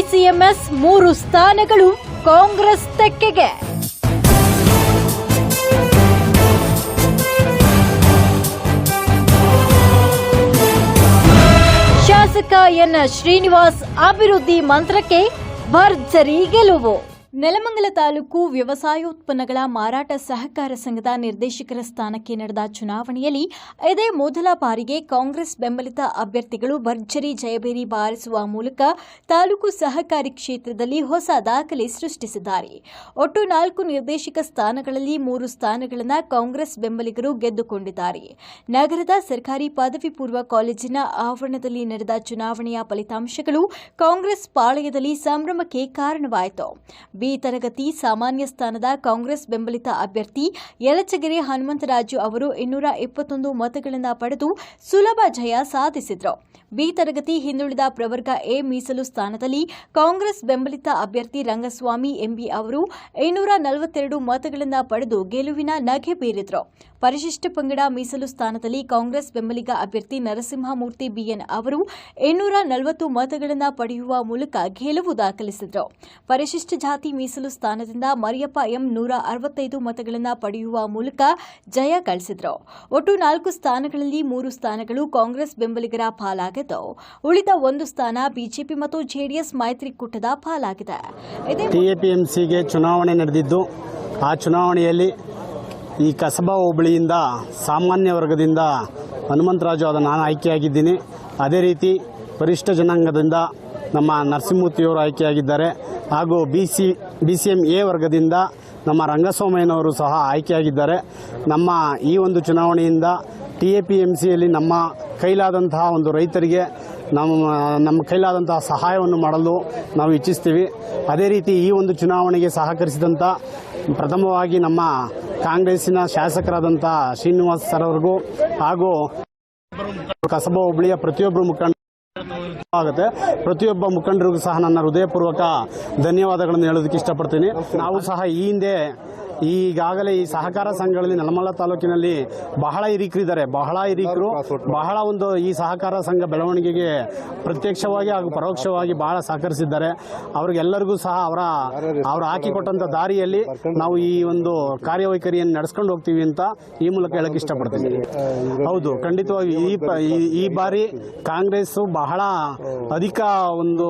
ಡಿಸಿಎಂಎಸ್ ಮೂರು ಸ್ಥಾನಗಳು ಕಾಂಗ್ರೆಸ್ ತೆಕ್ಕೆಗೆ. ಶಾಸಕ ಎನ್ ಶ್ರೀನಿವಾಸ್ ಅಭಿವೃದ್ಧಿ ಮಂತ್ರಕ್ಕೆ ಭರ್ಜರಿ ಗೆಲುವು. ನೆಲಮಂಗಲ ತಾಲೂಕು ವ್ಯವಸಾಯೋತ್ಪನ್ನಗಳ ಮಾರಾಟ ಸಹಕಾರ ಸಂಘದ ನಿರ್ದೇಶಕರ ಸ್ಥಾನಕ್ಕೆ ನಡೆದ ಚುನಾವಣೆಯಲ್ಲಿ ಇದೇ ಮೊದಲ ಬಾರಿಗೆ ಕಾಂಗ್ರೆಸ್ ಬೆಂಬಲಿತ ಅಭ್ಯರ್ಥಿಗಳು ಭರ್ಜರಿ ಜಯಬೇರಿ ಬಾರಿಸುವ ಮೂಲಕ ತಾಲೂಕು ಸಹಕಾರಿ ಕ್ಷೇತ್ರದಲ್ಲಿ ಹೊಸ ದಾಖಲೆ ಸೃಷ್ಟಿಸಿದ್ದಾರೆ. ಒಟ್ಟು ನಾಲ್ಕು ನಿರ್ದೇಶಕ ಸ್ಥಾನಗಳಲ್ಲಿ ಮೂರು ಸ್ಥಾನಗಳನ್ನು ಕಾಂಗ್ರೆಸ್ ಬೆಂಬಲಿಗರು ಗೆದ್ದುಕೊಂಡಿದ್ದಾರೆ. ನಗರದ ಸರ್ಕಾರಿ ಪದವಿ ಪೂರ್ವ ಕಾಲೇಜಿನ ಆವರಣದಲ್ಲಿ ನಡೆದ ಚುನಾವಣೆಯ ಫಲಿತಾಂಶಗಳು ಕಾಂಗ್ರೆಸ್ ಪಾಳಯದಲ್ಲಿ ಸಂಭ್ರಮಕ್ಕೆ ಕಾರಣವಾಯಿತು. ಬಿ ತರಗತಿ ಸಾಮಾನ್ಯ ಸ್ಥಾನದ ಕಾಂಗ್ರೆಸ್ ಬೆಂಬಲಿತ ಅಭ್ಯರ್ಥಿ ಯಲಚಗೆರೆ ಹನುಮಂತರಾಜು ಅವರು ಇನ್ನೂರ ಇಪ್ಪತ್ತೊಂದು ಮತಗಳನ್ನು ಪಡೆದು ಸುಲಭ ಜಯ ಸಾಧಿಸಿದರು. ಬಿ ತರಗತಿ ಹಿಂದುಳಿದ ಪ್ರವರ್ಗ ಎ ಮೀಸಲು ಸ್ಥಾನದಲ್ಲಿ ಕಾಂಗ್ರೆಸ್ ಬೆಂಬಲಿತ ಅಭ್ಯರ್ಥಿ ರಂಗಸ್ವಾಮಿ ಎಂಬಿ ಅವರು ಇನ್ನೂರ ನಲವತ್ತೆರಡು ಮತಗಳನ್ನು ಪಡೆದು ಗೆಲುವಿನ ನಗೆ ಬೀರಿದರು. ಪರಿಶಿಷ್ಟ ಪಂಗಡ ಮೀಸಲು ಸ್ಥಾನದಲ್ಲಿ ಕಾಂಗ್ರೆಸ್ ಬೆಂಬಲಿಗ ಅಭ್ಯರ್ಥಿ ನರಸಿಂಹಮೂರ್ತಿ ಬಿಎನ್ ಅವರು ಇನ್ನೂರ ನಲವತ್ತು ಮತಗಳನ್ನು ಪಡೆಯುವ ಮೂಲಕ ಗೆಲುವು ದಾಖಲಿಸಿದರು. ಪರಿಶಿಷ್ಟ ಜಾತಿ ಮೀಸಲು ಸ್ಥಾನದಿಂದ ಮರಿಯಪ್ಪ ಎಂ ನೂರ ಅರವತ್ತೈದು ಮತಗಳನ್ನು ಪಡೆಯುವ ಮೂಲಕ ಜಯ ಗಳಿಸಿದರು. ಒಟ್ಟು ನಾಲ್ಕು ಸ್ಥಾನಗಳಲ್ಲಿ ಮೂರು ಸ್ಥಾನಗಳು ಕಾಂಗ್ರೆಸ್ ಬೆಂಬಲಿಗರ ಪಾಲಾಗಿದ್ದು, ಉಳಿದ ಒಂದು ಸ್ಥಾನ ಬಿಜೆಪಿ ಮತ್ತು ಜೆಡಿಎಸ್ ಮೈತ್ರಿಕೂಟದ ಪಾಲಾಗಿದೆ. ಟಿಎಪಿಎಂಸಿಗೆ ಚುನಾವಣೆ ನಡೆದಿದ್ದು, ಆ ಚುನಾವಣೆಯಲ್ಲಿ ಈ ಕಸಬಾ ಹೋಬಳಿಯಿಂದ ಸಾಮಾನ್ಯ ವರ್ಗದಿಂದ ಹನುಮಂತರಾಜು ಆದ ನಾನು ಆಯ್ಕೆಯಾಗಿದ್ದೀನಿ. ಅದೇ ರೀತಿ ಪರಿಷ್ಠ ಜನಾಂಗದಿಂದ ನಮ್ಮ ನರಸಿಂಹಮೂರ್ತಿಯವರು ಆಯ್ಕೆಯಾಗಿದ್ದಾರೆ. ಹಾಗೂ B C B C M A ವರ್ಗದಿಂದ ನಮ್ಮ ರಂಗಸ್ವಾಮಯ್ಯನವರು ಸಹ ಆಯ್ಕೆಯಾಗಿದ್ದಾರೆ. ನಮ್ಮ ಈ ಒಂದು ಚುನಾವಣೆಯಿಂದ ಟಿ ಎ ಪಿ ಎಂ ಸಿಯಲ್ಲಿ ನಮ್ಮ ಕೈಲಾದಂತಹ ಒಂದು ರೈತರಿಗೆ ನಮ್ಮ ನಮ್ಮ ಕೈಲಾದಂತಹ ಸಹಾಯವನ್ನು ಮಾಡಲು ನಾವು ಇಚ್ಛಿಸ್ತೀವಿ. ಅದೇ ರೀತಿ ಈ ಒಂದು ಚುನಾವಣೆಗೆ ಸಹಕರಿಸಿದಂಥ ಪ್ರಥಮವಾಗಿ ನಮ್ಮ ಕಾಂಗ್ರೆಸ್ಸಿನ ಶಾಸಕರಾದಂಥ ಶ್ರೀನಿವಾಸ್ ಸರ್ ಅವ್ರಿಗೂ ಹಾಗೂ ಕಸಬಾ ಹೋಬಳಿಯ ಪ್ರತಿಯೊಬ್ಬರು ಮುಖಂಡ ಆಗುತ್ತೆ. ಪ್ರತಿಯೊಬ್ಬ ಮುಖಂಡರಿಗೂ ಸಹ ನನ್ನ ಹೃದಯಪೂರ್ವಕ ಧನ್ಯವಾದಗಳನ್ನು ಹೇಳೋದಕ್ಕೆ ಇಷ್ಟಪಡ್ತೀನಿ. ನಾವು ಸಹ ಈ ಹಿಂದೆ ಈಗಾಗಲೇ ಈ ಸಹಕಾರ ಸಂಘಗಳಲ್ಲಿ ನಲಮಲ್ಲ ತಾಲೂಕಿನಲ್ಲಿ ಬಹಳ ಹಿರಿಕರಿದ್ದಾರೆ. ಬಹಳ ಹಿರಿಕರು, ಬಹಳ ಒಂದು ಈ ಸಹಕಾರ ಸಂಘ ಬೆಳವಣಿಗೆಗೆ ಪ್ರತ್ಯಕ್ಷವಾಗಿ ಹಾಗೂ ಪರೋಕ್ಷವಾಗಿ ಬಹಳ ಸಹಕರಿಸಿದ್ದಾರೆ. ಅವ್ರಿಗೆಲ್ಲರಿಗೂ ಸಹ ಅವರ, ಅವರು ಹಾಕಿಕೊಟ್ಟಂಥ ದಾರಿಯಲ್ಲಿ ನಾವು ಈ ಒಂದು ಕಾರ್ಯವೈಖರಿಯನ್ನು ನಡೆಸ್ಕೊಂಡು ಹೋಗ್ತೀವಿ ಅಂತ ಈ ಮೂಲಕ ಹೇಳಕ್ ಇಷ್ಟಪಡ್ತೀನಿ. ಹೌದು, ಖಂಡಿತವಾಗಿ ಈ- ಈ ಬಾರಿ ಕಾಂಗ್ರೆಸ್ ಬಹಳ ಅಧಿಕ ಒಂದು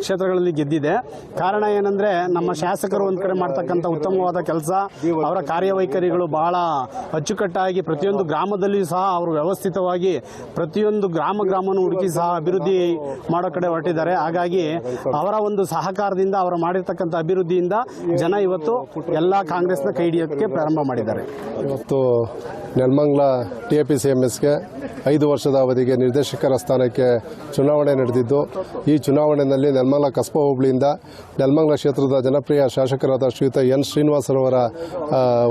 ಕ್ಷೇತ್ರಗಳಲ್ಲಿ ಗೆದ್ದಿದೆ. ಕಾರಣ ಏನಂದ್ರೆ ನಮ್ಮ ಶಾಸಕರು ಒಂದ್ ಕಡೆ ಮಾಡ್ತಕ್ಕಂಥ ಉತ್ತಮವಾದ ಕೆಲಸ ಅವರ ಕಾರ್ಯವೈಖರಿಗಳು ಬಹಳ ಅಚ್ಚುಕಟ್ಟಾಗಿ ಪ್ರತಿಯೊಂದು ಗ್ರಾಮದಲ್ಲಿಯೂ ಸಹ ಅವರು ವ್ಯವಸ್ಥಿತವಾಗಿ ಪ್ರತಿಯೊಂದು ಗ್ರಾಮ ಗ್ರಾಮವನ್ನು ಹುಡುಕಿ ಸಹ ಅಭಿವೃದ್ಧಿ ಮಾಡೋ ಕಡೆ ಹೊರಟಿದ್ದಾರೆ. ಹಾಗಾಗಿ ಅವರ ಒಂದು ಸಹಕಾರದಿಂದ ಅವರು ಮಾಡಿರ್ತಕ್ಕಂಥ ಅಭಿವೃದ್ಧಿಯಿಂದ ಜನ ಇವತ್ತು ಎಲ್ಲ ಕಾಂಗ್ರೆಸ್ನ ಕೈ ಹಿಡಿಯೋಕ್ಕೆ ಪ್ರಾರಂಭ ಮಾಡಿದ್ದಾರೆ. ಇವತ್ತು Nelamangala T A P C M ಎಸ್ಗೆ ಐದು ವರ್ಷದ ಅವಧಿಗೆ ನಿರ್ದೇಶಕರ ಸ್ಥಾನಕ್ಕೆ ಚುನಾವಣೆ ನಡೆದಿದ್ದು, ಈ ಚುನಾವಣೆಯಲ್ಲಿ ನೆಲಮಂಗ್ಲ ಕಸ್ಬಾ ಹೋಬಳಿಯಿಂದ ನೆಲಮಂಗ್ಲ ಕ್ಷೇತ್ರದ ಜನಪ್ರಿಯ ಶಾಸಕರಾದ ಶ್ರೀಯುತ ಎನ್ ಶ್ರೀನಿವಾಸರವರ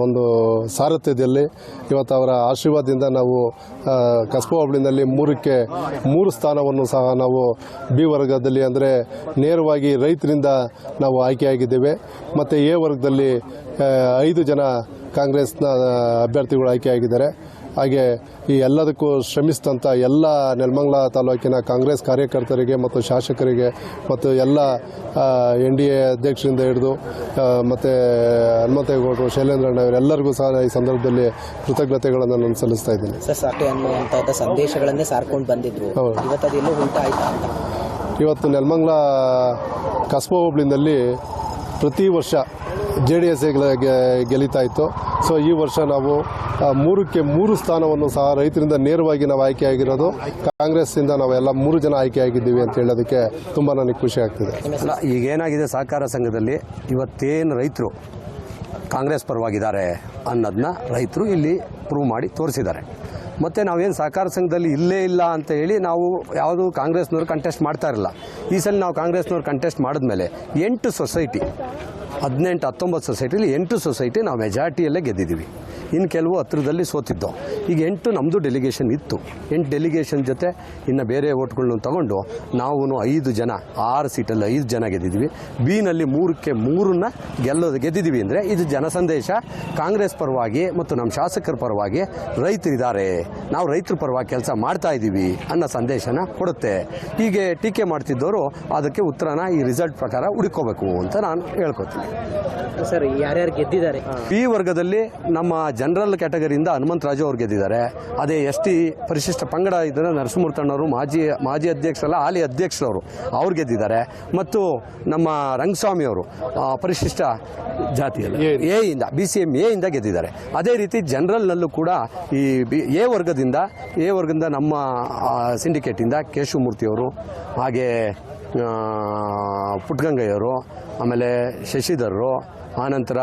ಒಂದು ಸಾರಥ್ಯದಲ್ಲಿ ಇವತ್ತು ಅವರ ಆಶೀರ್ವಾದದಿಂದ ನಾವು ಕಸ್ಬಾ ಹೋಬಳಿನಲ್ಲಿ ಮೂರಕ್ಕೆ ಮೂರು ಸ್ಥಾನವನ್ನು ಸಹ ನಾವು ಬಿ ವರ್ಗದಲ್ಲಿ ಅಂದರೆ ನೇರವಾಗಿ ರೈತರಿಂದ ನಾವು ಆಯ್ಕೆಯಾಗಿದ್ದೇವೆ. ಮತ್ತು ಎ ವರ್ಗದಲ್ಲಿ ಐದು ಜನ ಕಾಂಗ್ರೆಸ್ನ ಅಭ್ಯರ್ಥಿಗಳು ಆಯ್ಕೆಯಾಗಿದ್ದಾರೆ. ಹಾಗೆ ಈ ಎಲ್ಲದಕ್ಕೂ ಶ್ರಮಿಸಿದಂಥ ಎಲ್ಲ ನೆಲಮಂಗಲ ತಾಲೂಕಿನ ಕಾಂಗ್ರೆಸ್ ಕಾರ್ಯಕರ್ತರಿಗೆ ಮತ್ತು ಶಾಸಕರಿಗೆ ಮತ್ತು ಎಲ್ಲ ಎನ್ ಡಿ ಎ ಅಧ್ಯಕ್ಷರಿಂದ ಹಿಡಿದು ಮತ್ತು ಹನುಮಂತೇಗೌಡರು ಶೈಲೇಂದ್ರಣ್ಣ ಇವರೆಲ್ಲರಿಗೂ ಸಹ ಈ ಸಂದರ್ಭದಲ್ಲಿ ಕೃತಜ್ಞತೆಗಳನ್ನು ನಾನು ಸಲ್ಲಿಸ್ತಾ ಇದ್ದೀನಿ. ಸಾಟೆ ಸಂದೇಶಗಳನ್ನೇ ಸಾರ್ಕೊಂಡು ಬಂದಿದ್ರು. ಇವತ್ತು ನೆಲಮಂಗಲ ಕಸ್ಬಾ ಹೋಬಳಿನಲ್ಲಿ ಪ್ರತಿ ವರ್ಷ ಜೆ ಡಿ ಎಸ್ ಗೆಲಿತಾ ಇತ್ತು. ಸೊ ಈ ವರ್ಷ ನಾವು ಮೂರಕ್ಕೆ ಮೂರು ಸ್ಥಾನವನ್ನು ಸಹ ರೈತರಿಂದ ನೇರವಾಗಿ ನಾವು ಆಯ್ಕೆಯಾಗಿರೋದು. ಕಾಂಗ್ರೆಸ್ಸಿಂದ ನಾವೆಲ್ಲ ಮೂರು ಜನ ಆಯ್ಕೆಯಾಗಿದ್ದೀವಿ ಅಂತ ಹೇಳೋದಕ್ಕೆ ತುಂಬ ನನಗೆ ಖುಷಿ ಆಗ್ತಿದೆ. ಈಗ ಈಗೇನಾಗಿದೆ ಸಹಕಾರ ಸಂಘದಲ್ಲಿ? ಇವತ್ತೇನು ರೈತರು ಕಾಂಗ್ರೆಸ್ ಪರವಾಗಿದ್ದಾರೆ ಅನ್ನೋದನ್ನ ರೈತರು ಇಲ್ಲಿ ಪ್ರೂವ್ ಮಾಡಿ ತೋರಿಸಿದ್ದಾರೆ. ಮತ್ತು ನಾವೇನು ಸಹಕಾರ ಸಂಘದಲ್ಲಿ ಇಲ್ಲೇ ಇಲ್ಲ ಅಂತ ಹೇಳಿ ನಾವು ಯಾವುದು ಕಾಂಗ್ರೆಸ್ನವ್ರು ಕಂಟೆಸ್ಟ್ ಮಾಡ್ತಾ ಇರಲಿಲ್ಲ ಈ ಸಲ ನಾವು ಕಾಂಗ್ರೆಸ್ನವ್ರು ಕಂಟೆಸ್ಟ್ ಮಾಡಿದ್ಮೇಲೆ ಎಂಟು ಸೊಸೈಟಿ ಹದಿನೆಂಟು ಹತ್ತೊಂಬತ್ತು ಸೊಸೈಟಿಲಿ ಎಂಟು ಸೊಸೈಟಿ ನಾವು ಮೆಜಾರಿಟಿಯಲ್ಲೇ ಗೆದ್ದಿದ್ದೀವಿ. ಇನ್ನು ಕೆಲವು ಹತ್ರದಲ್ಲಿ ಸೋತಿದ್ದು. ಈಗ ಎಂಟು ನಮ್ಮದು ಡೆಲಿಗೇಷನ್ ಇತ್ತು. ಎಂಟು ಡೆಲಿಗೇಷನ್ ಜೊತೆ ಇನ್ನು ಬೇರೆ ಓಟ್ಗಳನ್ನ ತಗೊಂಡು ನಾವು ಐದು ಜನ ಆರು ಸೀಟಲ್ಲಿ ಐದು ಜನ ಗೆದ್ದಿದ್ವಿ. ಬಿನಲ್ಲಿ ಮೂರಕ್ಕೆ ಮೂರನ್ನ ಗೆಲ್ಲೋದು ಗೆದ್ದಿದ್ದೀವಿ ಅಂದರೆ ಇದು ಜನಸಂದೇಶ ಕಾಂಗ್ರೆಸ್ ಪರವಾಗಿ ಮತ್ತು ನಮ್ಮ ಶಾಸಕರ ಪರವಾಗಿ ರೈತರಿದ್ದಾರೆ. ನಾವು ರೈತರ ಪರವಾಗಿ ಕೆಲಸ ಮಾಡ್ತಾ ಇದ್ದೀವಿ ಅನ್ನೋ ಸಂದೇಶನ ಕೊಡುತ್ತೆ. ಹೀಗೆ ಟೀಕೆ ಮಾಡ್ತಿದ್ದವರು ಅದಕ್ಕೆ ಉತ್ತರನ ಈ ರಿಸಲ್ಟ್ ಪ್ರಕಾರ ಹುಡುಕೋಬೇಕು ಅಂತ ನಾನು ಹೇಳ್ಕೊತೀನಿ. ಸರ್ ಯಾರ್ಯಾರು ಗೆದ್ದಿದ್ದಾರೆ? ಈ ವರ್ಗದಲ್ಲಿ ನಮ್ಮ ಜನರಲ್ ಕ್ಯಾಟಗರಿಯಿಂದ ಹನುಮಂತರಾಜು ಅವ್ರು ಗೆದ್ದಿದ್ದಾರೆ. ಅದೇ ಎಸ್ ಟಿ ಪರಿಶಿಷ್ಟ ಪಂಗಡ ಇದ್ದರೆ ನರಸಿಂಹೂರ್ತಣ್ಣವರು ಮಾಜಿ ಮಾಜಿ ಅಧ್ಯಕ್ಷರಲ್ಲ ಹಾಲಿ ಅಧ್ಯಕ್ಷರವರು ಅವ್ರು ಗೆದ್ದಿದ್ದಾರೆ. ಮತ್ತು ನಮ್ಮ ರಂಗಸ್ವಾಮಿಯವರು ಪರಿಶಿಷ್ಟ ಜಾತಿಯಲ್ಲಿ ಎ ಇಂದ. ಬಿ ಸಿ ಎಂ ಎಯಿಂದ ಇಂದ ಗೆದ್ದಿದ್ದಾರೆ. ಅದೇ ರೀತಿ ಜನರಲ್ನಲ್ಲೂ ಕೂಡ ಈ ಬಿ ಎ ವರ್ಗದಿಂದ ಎ ವರ್ಗದಿಂದ ನಮ್ಮ ಸಿಂಡಿಕೇಟಿಂದ ಕೇಶವಮೂರ್ತಿಯವರು ಹಾಗೆ ಪುಟ್ಗಂಗಯ್ಯವರು ಆಮೇಲೆ ಶಶಿಧರರು ಆನಂತರ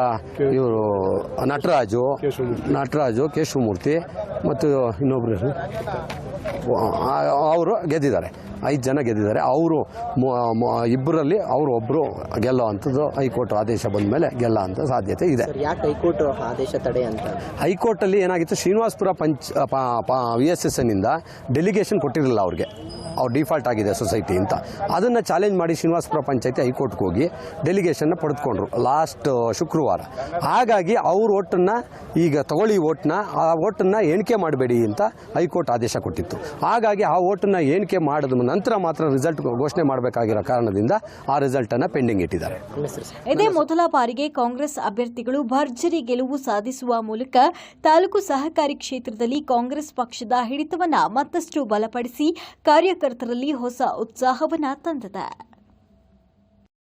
ಇವರು ನಟರಾಜು ನಟರಾಜು ಕೇಶವಮೂರ್ತಿ ಮತ್ತು ಇನ್ನೊಬ್ಬರು ಅವರು ಗೆದ್ದಿದ್ದಾರೆ. ಐದು ಜನ ಗೆದ್ದಿದ್ದಾರೆ. ಅವರು ಇಬ್ಬರಲ್ಲಿ ಅವರು ಒಬ್ಬರು ಗೆಲ್ಲೋ ಅಂಥದ್ದು ಹೈಕೋರ್ಟ್ ಆದೇಶ ಬಂದ ಮೇಲೆ ಗೆಲ್ಲ ಅಂತ ಸಾಧ್ಯತೆ ಇದೆ. ಸರ್ ಯಾಕೆ ಹೈಕೋರ್ಟ್ ಆದೇಶ ತಡೆ ಅಂತ? ಹೈಕೋರ್ಟಲ್ಲಿ ಏನಾಗಿತ್ತು? ಶ್ರೀನಿವಾಸಪುರ ಪಂಚ್ ವಿ ಎಸ್ ಎಸ್ ಎನ್ನಿಂದ ಡೆಲಿಗೇಷನ್ ಕೊಟ್ಟಿರಲಿಲ್ಲ ಅವ್ರಿಗೆ. ಅವ್ರು ಡಿಫಾಲ್ಟ್ ಆಗಿದೆ ಸೊಸೈಟಿ ಅಂತ. ಅದನ್ನು ಚಾಲೆಂಜ್ ಮಾಡಿ ಶ್ರೀನಿವಾಸಪುರ ಪಂಚಾಯತಿ ಹೈಕೋರ್ಟ್ಗೆ ಹೋಗಿ ಡೆಲಿಗೇಷನ್ನ ಪಡೆದುಕೊಂಡ್ರು ಲಾಸ್ಟ್ ಶುಕ್ರವಾರ. ಹಾಗಾಗಿ ಅವ್ರ ಓಟನ್ನು ಈಗ ತಗೊಳ್ಳಿ ಓಟ್ನ ಆ ಓಟನ್ನು ಎಣಿಕೆ ಮಾಡಬೇಡಿ ಅಂತ ಹೈಕೋರ್ಟ್ ಆದೇಶ ಕೊಟ್ಟಿತ್ತು. ಹಾಗಾಗಿ ಆ ಓಟನ್ನು ಎಣಿಕೆ ಮಾಡಿದ ನಂತರ ಮಾತ್ರ ರಿಸಲ್ಟ್ ಘೋಷಣೆ ಮಾಡಬೇಕಾಗಿರೋ ಕಾರಣದಿಂದ ಆ ರಿಸಲ್ಟನ್ನು ಪೆಂಡಿಂಗ್ ಇಟ್ಟಿದ್ದಾರೆ. ಇದೇ ಮೊದಲ ಬಾರಿಗೆ ಕಾಂಗ್ರೆಸ್ ಅಭ್ಯರ್ಥಿಗಳು ಭರ್ಜರಿ ಗೆಲುವು ಸಾಧಿಸುವ ಮೂಲಕ ತಾಲೂಕು ಸಹಕಾರಿ ಕ್ಷೇತ್ರದಲ್ಲಿ ಕಾಂಗ್ರೆಸ್ ಪಕ್ಷದ ಹಿಡಿತವನ್ನು ಮತ್ತಷ್ಟು ಬಲಪಡಿಸಿ ಕಾರ್ಯಕರ್ತರಲ್ಲಿ ಹೊಸ ಉತ್ಸಾಹವನ್ನ ತಂದಿದೆ.